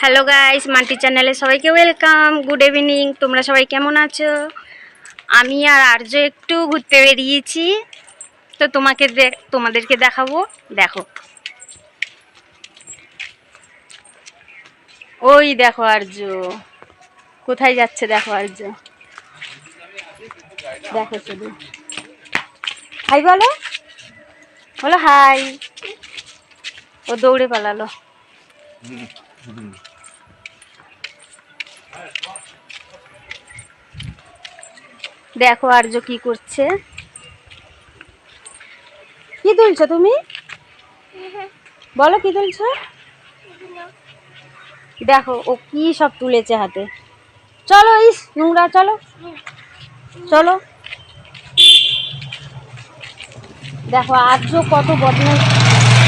Hello guys multi চ্যানেলে সবাইকে welcome good evening তোমরা সবাই কেমন আছো? আমি আর আর্য একটু ঘুরতে বেরিয়েছি। তো তোমাকে তোমাদেরকে দেখাবো। দেখো। ওই দেখো আর্য কোথায় যাচ্ছে দেখো আর্য দেখো শুধু। হাই বলো। বলো হাই। ও দৌড়ে পালালো। দেখো আর্য কি করছে। কি তুলছো তুমি? বলো কি তুলছো? দেখো, ও কি সব তুলেছে হাতে। চলো, ইস, নোংরা, চলো। চলো। দেখো, আর্য কত বদমাইশ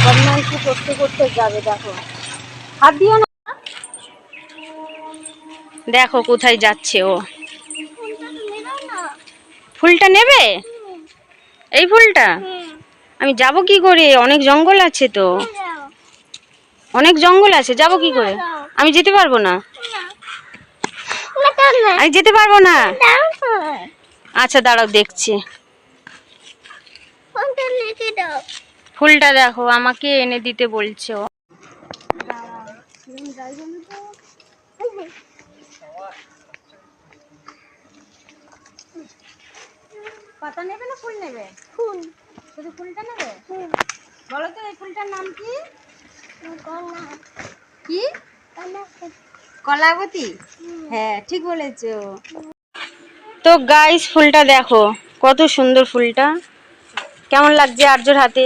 বদমাইশি করতে করতে যাবে, দেখো। হাত দিও না। দেখো কোথায় যাচ্ছে ও। ফুলটা নেবে? এই ফুলটা? আমি যাব কি করে? অনেক জঙ্গল আছে তো। অনেক জঙ্গল আছে যাব কি করে? আমি যেতে পারব না। আমি যেতে পারব না। আচ্ছা দাঁড়াও দেখছি। ফুলটা দেখো আমাকে এনে দিতে বলছে ও। পাতা নেবে না ফুল নেবে? ফুল। শুধু ফুলটা নেবে? বলো তো এই ফুলটার নাম কি? কি? কলাবতী? হ্যাঁ ঠিক বলেছ। তো গাইস ফুলটা দেখো কত সুন্দর ফুলটা। কেমন লাগছে আর্যর হাতে?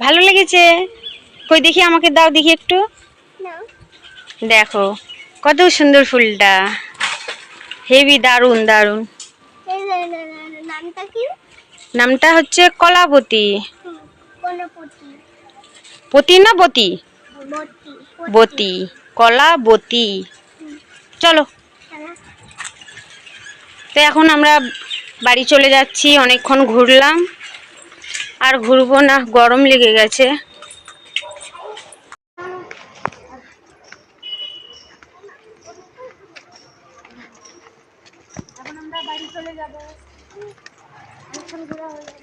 ভালো। লেগেছে? কই দেখি আমাকে দাও দেখি একটু। দেখো। কত সুন্দর ফুলটা। হেভি দারুণ দারুণ নামটা হচ্ছে কলাবতী। কোনপতি পতি? না বতী? বতি বতী কলাবতী। চলো। তো এখন আমরা বাড়ি চলে যাচ্ছি অনেকক্ষণ ঘুরলাম। আর ঘুরবো না গরম লেগে গেছে। বাড়ি চলে যাবো এখন ঘোরা হয়ে যাবে